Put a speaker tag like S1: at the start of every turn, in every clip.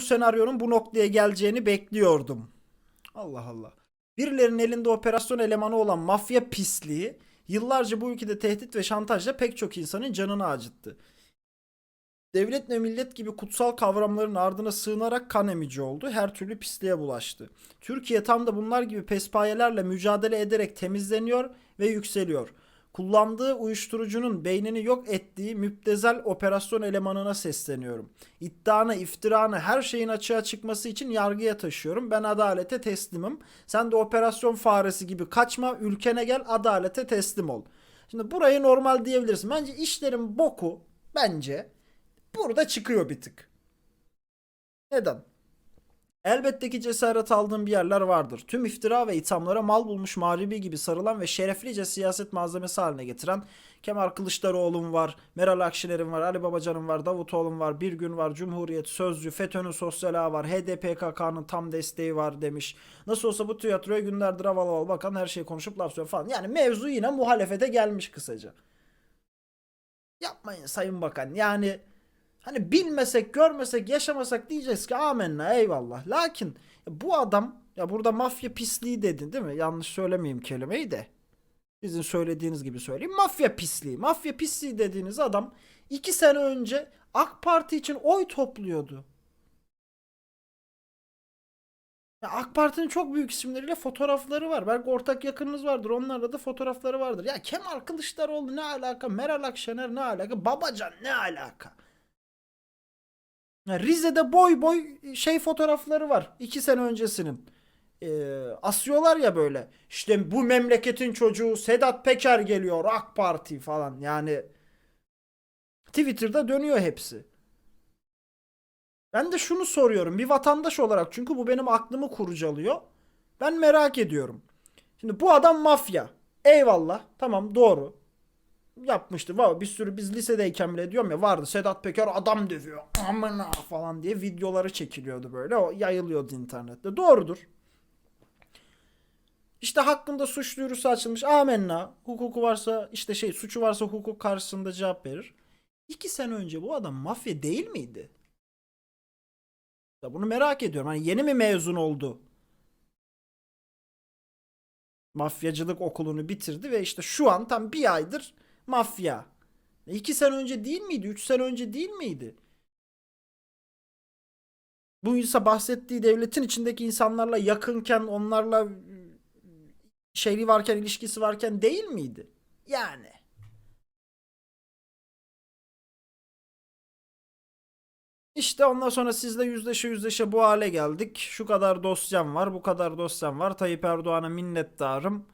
S1: bu senaryonun bu noktaya geleceğini bekliyordum. Allah Allah. Birilerinin elinde operasyon elemanı olan mafya pisliği yıllarca bu ülkede tehdit ve şantajla pek çok insanın canını acıttı. Devlet ve millet gibi kutsal kavramların ardına sığınarak kan emici oldu. Her türlü pisliğe bulaştı. Türkiye tam da bunlar gibi pespayelerle mücadele ederek temizleniyor ve yükseliyor. Kullandığı uyuşturucunun beynini yok ettiği müptezel operasyon elemanına sesleniyorum. İddianı, iftiranı, her şeyin açığa çıkması için yargıya taşıyorum. Ben adalete teslimim. Sen de operasyon faresi gibi kaçma, ülkene gel, adalete teslim ol. Şimdi burayı normal diyebilirsin. Bence işlerin boku, bence burada çıkıyor bir tık. Neden? Elbette ki cesaret aldığım bir yerler vardır. Tüm iftira ve ithamlara mal bulmuş mağlubi gibi sarılan ve şereflice siyaset malzemesi haline getiren Kemal Kılıçdaroğlu'm var, Meral Akşener'im var, Ali Babacan'ım var, Davutoğlu'm var, Bir Gün var, Cumhuriyet, Sözcü, FETÖ'nün sosyal ağı var, HDPKK'nın tam desteği var demiş. Nasıl olsa bu tiyatroya günlerdir havalı havalı bakan her şeyi konuşup laf söylüyor falan. Yani mevzu yine muhalefete gelmiş kısaca. Yapmayın Sayın Bakan. Yani Hani bilmesek, görmesek, yaşamasak diyeceğiz ki amenna eyvallah. Lakin bu adam ya burada mafya pisliği dedin değil mi? Yanlış söylemeyeyim kelimeyi de. Sizin söylediğiniz gibi söyleyeyim. Mafya pisliği. Mafya pisliği dediğiniz adam iki sene önce AK Parti için oy topluyordu. Ya AK Parti'nin çok büyük isimleriyle fotoğrafları var. Belki ortak yakınınız vardır. Onlarla da fotoğrafları vardır. Ya Kemal Kılıçdaroğlu ne alaka? Meral Akşener ne alaka? Babacan ne alaka? Rize'de boy boy şey fotoğrafları var. iki sene öncesinin. Ee, asıyorlar ya böyle. İşte bu memleketin çocuğu Sedat Peker geliyor AK Parti falan. Yani Twitter'da dönüyor hepsi. Ben de şunu soruyorum bir vatandaş olarak çünkü bu benim aklımı kurcalıyor. Ben merak ediyorum. Şimdi bu adam mafya. Eyvallah. Tamam doğru yapmıştı. Var bir sürü biz lisedeyken bile diyorum ya vardı Sedat Peker adam dövüyor. Amına falan diye videoları çekiliyordu böyle. O yayılıyordu internette. Doğrudur. İşte hakkında suç duyurusu açılmış. Amenna. Hukuku varsa işte şey suçu varsa hukuk karşısında cevap verir. İki sene önce bu adam mafya değil miydi? Ya bunu merak ediyorum. Hani yeni mi mezun oldu? Mafyacılık okulunu bitirdi ve işte şu an tam bir aydır mafya. İki sene önce değil miydi? Üç sene önce değil miydi? Bu ise bahsettiği devletin içindeki insanlarla yakınken, onlarla şeyli varken, ilişkisi varken değil miydi? Yani. İşte ondan sonra sizle yüzleşe yüzleşe bu hale geldik. Şu kadar dosyam var, bu kadar dosyam var. Tayyip Erdoğan'a minnettarım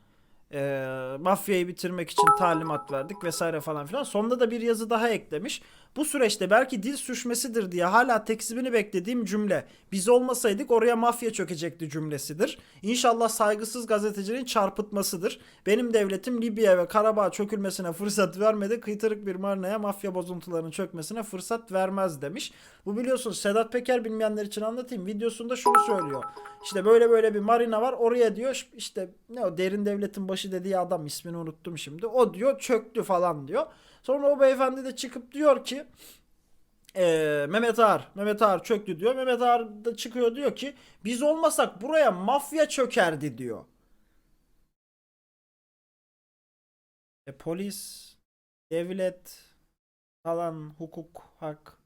S1: e, mafyayı bitirmek için talimat verdik vesaire falan filan. Sonunda da bir yazı daha eklemiş. Bu süreçte belki dil sürçmesidir diye hala tekzibini beklediğim cümle. Biz olmasaydık oraya mafya çökecekti cümlesidir. İnşallah saygısız gazetecinin çarpıtmasıdır. Benim devletim Libya ve Karabağ çökülmesine fırsat vermedi. Kıytırık bir marinaya mafya bozuntularının çökmesine fırsat vermez demiş. Bu biliyorsunuz Sedat Peker bilmeyenler için anlatayım. Videosunda şunu söylüyor. İşte böyle böyle bir marina var. Oraya diyor işte ne o derin devletin başı dediği adam ismini unuttum şimdi. O diyor çöktü falan diyor. Sonra o beyefendi de çıkıp diyor ki ee, Mehmet Ağar, Mehmet Ağar çöktü diyor. Mehmet Ağar da çıkıyor diyor ki biz olmasak buraya mafya çökerdi diyor. E, polis, devlet falan, hukuk, hak.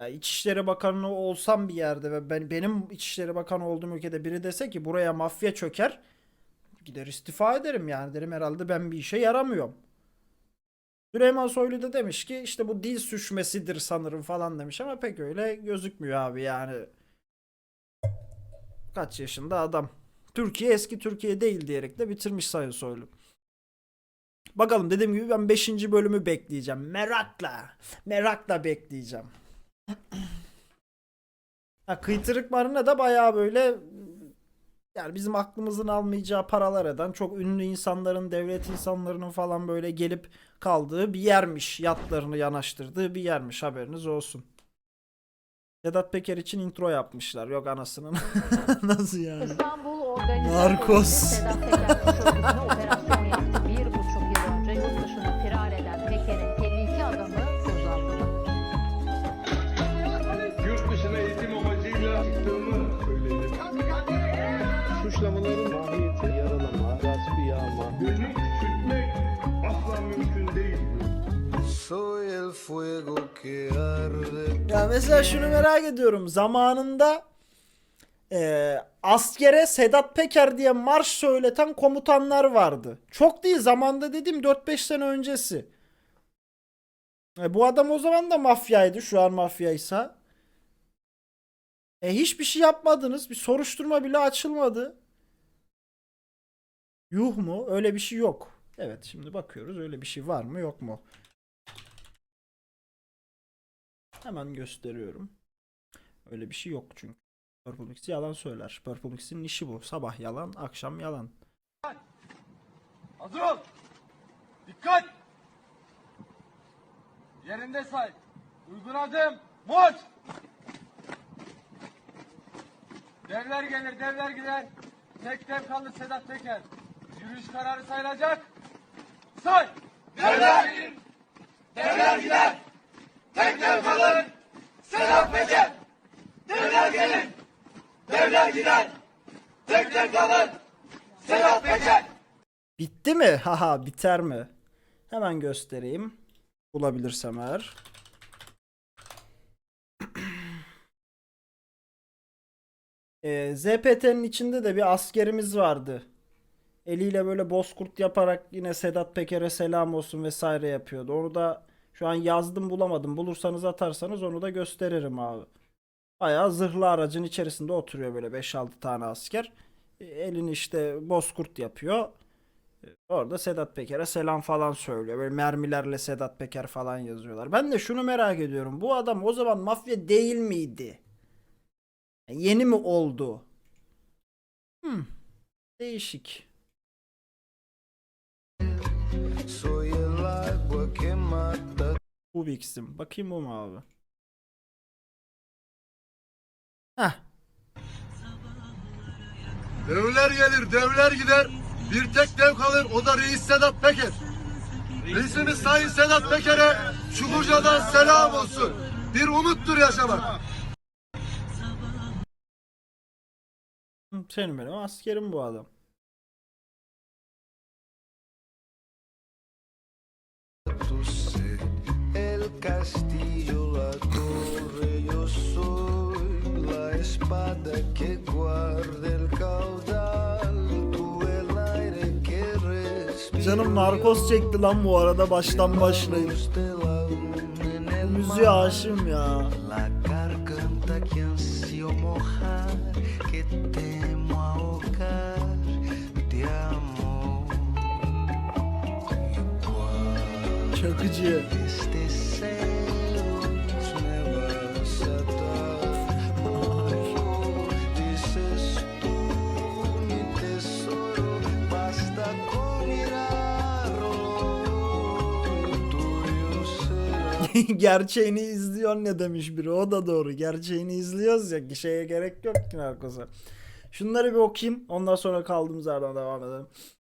S1: Ya İçişleri Bakanı olsam bir yerde ve ben benim İçişleri Bakanı olduğum ülkede biri dese ki buraya mafya çöker gider istifa ederim yani derim herhalde ben bir işe yaramıyorum. Süleyman Soylu da demiş ki işte bu dil sürçmesidir sanırım falan demiş ama pek öyle gözükmüyor abi yani. Kaç yaşında adam. Türkiye eski Türkiye değil diyerek de bitirmiş Sayın Soylu. Bakalım dediğim gibi ben 5. bölümü bekleyeceğim. Merakla. Merakla bekleyeceğim. ha, kıytırık marına da bayağı böyle yani bizim aklımızın almayacağı paralar eden çok ünlü insanların, devlet insanlarının falan böyle gelip kaldığı bir yermiş. Yatlarını yanaştırdığı bir yermiş haberiniz olsun. Sedat Peker için intro yapmışlar. Yok anasının. Nasıl yani?
S2: İstanbul Organize
S1: Narkos.
S2: Sedat
S1: Ya mesela şunu merak ediyorum. Zamanında eee, askere Sedat Peker diye marş söyleten komutanlar vardı. Çok değil zamanda dediğim 4-5 sene öncesi. E, bu adam o zaman da mafyaydı. Şu an mafyaysa. E hiçbir şey yapmadınız. Bir soruşturma bile açılmadı. Yuh mu? Öyle bir şey yok. Evet şimdi bakıyoruz öyle bir şey var mı yok mu? Hemen gösteriyorum. Öyle bir şey yok çünkü. Purple Mix yalan söyler. Purple Mix'in işi bu. Sabah yalan, akşam yalan.
S3: Hazır ol. Dikkat. Yerinde say. Uygun adım. Marş. Devler gelir, devler gider. Tek dev kalır Sedat Peker. Yürüyüş kararı sayılacak. Say. Devler gelir. Devler gider. Tek dev kalır. Sedat Peker. Devler gelir. Devler gider. Tek dev kalır. Sedat Peker.
S1: Bitti mi? Haha biter mi? Hemen göstereyim. Bulabilirsem eğer. Ee, ZPT'nin içinde de bir askerimiz vardı. Eliyle böyle bozkurt yaparak yine Sedat Peker'e selam olsun vesaire yapıyordu. Onu da şu an yazdım bulamadım. Bulursanız atarsanız onu da gösteririm abi. Bayağı zırhlı aracın içerisinde oturuyor böyle 5-6 tane asker. E, Elini işte bozkurt yapıyor. E, Orada Sedat Peker'e selam falan söylüyor. Böyle mermilerle Sedat Peker falan yazıyorlar. Ben de şunu merak ediyorum. Bu adam o zaman mafya değil miydi? Yani Yeni mi oldu? Hmm. Değişik.
S4: Soy
S1: Bu bir iksim. Bakayım bu mu abi? Heh.
S3: Devler gelir, devler gider. Bir tek dev kalır, o da Reis Sedat Peker. Reisimiz Sayın Sedat Peker'e Çukurca'dan selam olsun. Bir umuttur yaşamak.
S1: Senin benim askerim bu adam. Canım narkoz çekti lan bu arada baştan
S4: el
S1: Müziğe aşığım ya.
S4: La
S1: Gerçeğini izliyor ne demiş biri o da doğru. Gerçeğini izliyoruz ya şeye gerek yok ki narkoza. Şunları bir okuyayım ondan sonra kaldığımız yerden devam edelim.